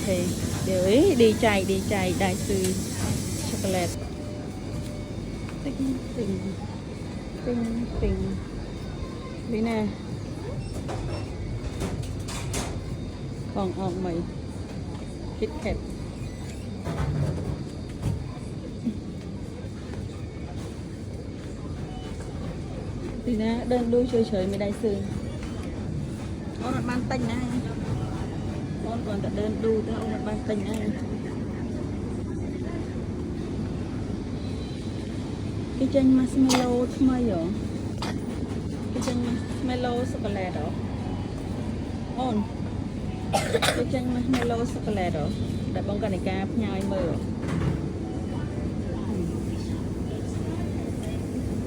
เค เดี๋ยวเอ้ดีใจดีใจได้ซื้อช็อกโกแลตติ๊งติ๊งติ๊งติ๊งนี่นะของออกใหม่คิดแคทดีนะเดินดูเฉยๆไม่ได้ซื้อเอาหนัดบ้านตั้งนะ โอนก่อนจะเดินดูแต่เอาหนัดบ้านตั้งนะcái chanh marshmallow ทำไมเหรอ cái chanh marshmallow ช็อกโกแลตเหรอโอนcái chanh marshmallow ช็อกโกแลตเหรอแต่บองกันในกาพញายมือ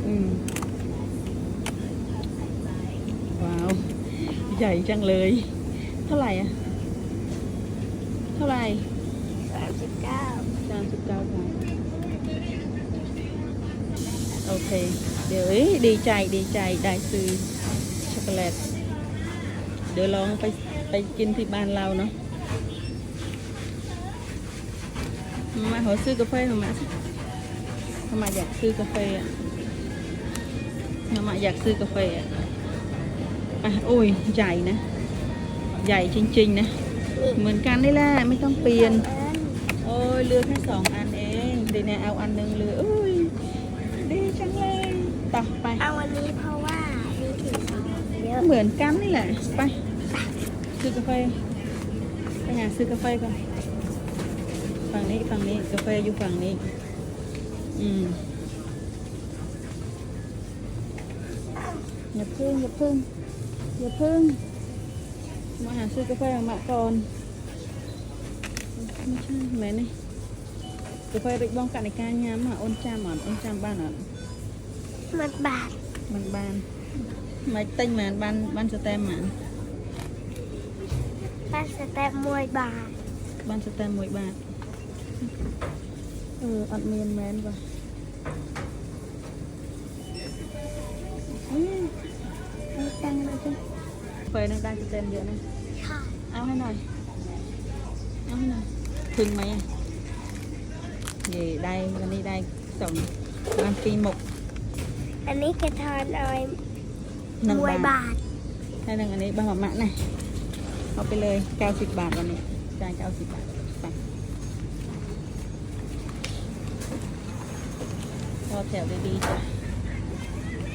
อืม ว้าว ใหญ่จังเลย เท่าไหร่อะ เท่าไหร่สามสิบเก้าสามสิบเก้าบาทโอเค เดี๋ยวเอ้ยดีใจดีใจได้ซื้อช็อกโกแลต เดี๋ยวลองไปไปกินที่บ้านเราเนาะมาขอซื้อกาแฟหน่อยมาสิทำไมอยากซื้อกาแฟอะทำไมอยากซื้อกาแฟอะอะโอ้ยใหญ่นะ ใหญ่จริงๆนะ เหมือนกันนี่แหละไม่ต้องเปลี่ยน โอ้ยเรือแค่สองอันเองเดี๋ยวเนี่ยเอาอันหนึงเรืออุ้ยดีจังเลยต่อไปเอาวันนี้เพราะว่ามีถึงเยอะเหมือนกันนี่แหละไปซื้อกาแฟไปหาซื้อกาแฟก่อนฝั่งนี้ฝั่งนี้กาแฟอยู่ฝั่งนี้ อืมอย่าพึ่งอย่าพึ่งอย่าพึ่ง มาหาซื้อกาแฟมาก่อนไม่ใช่แม่นี่กาแฟริกบ้องกันในการยามอะอ้นจามอะอ้นจามบ้านอะมันบาทมันบานไม่เต้นเหมือนบ้านบ้านสแตมเหมือนบ้านสแตมมวยบาทบ้านสแตมมวยบาทเอออัดเมียนแมนว่ะอืมเอาตังค์มาสิ เฟยนั่งได้สแตมเยอะนะค่ะเอาให้หน่อย เอาให้หน่อย ถึงไหมอะเย่ได้วันนี้ได้สองวันปีหมก อันนี้กระทอนเอาไว้หนึ่งมวยบาทบาทให้หนึ่งอันนี้บางหมะนะเอาไปเลยเก้าสิบบาทวันนี้จ่ายเก้าสิบบาทไปพอแถวดีๆจ้ะ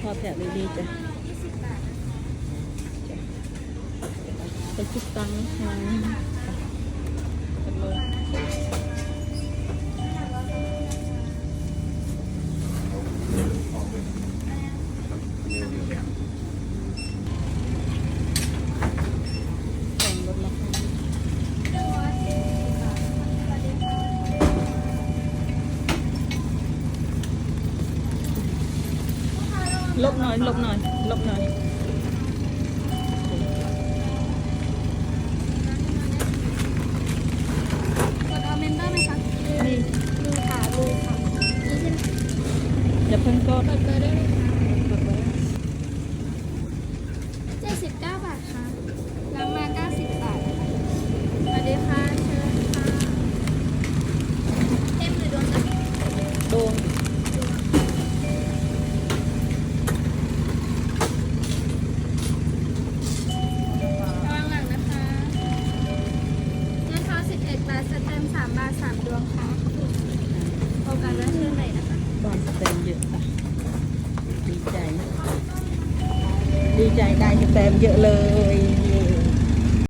พอแถวดีๆจ้ะจ้ะ ไปคิดตังค์มากั อย่าเพิ่งกดกดเบอร์ได้เลยค่ะกดไว้เจ็ดสิบเก้าบาทค่ะรับมาเก้าสิบบาทนะคะสวัสดีค่ะเชิญค่ะเต็มหรือโดนจับโดนระวังหลังนะคะเงินทอน11บาทสแตมป์3บาท3ดวงค่ะโอกาสแล้วเชิญใหม่นะคะ บ้านสแตมเยอะจ้ะ ดีใจได้แตมเยอะเลย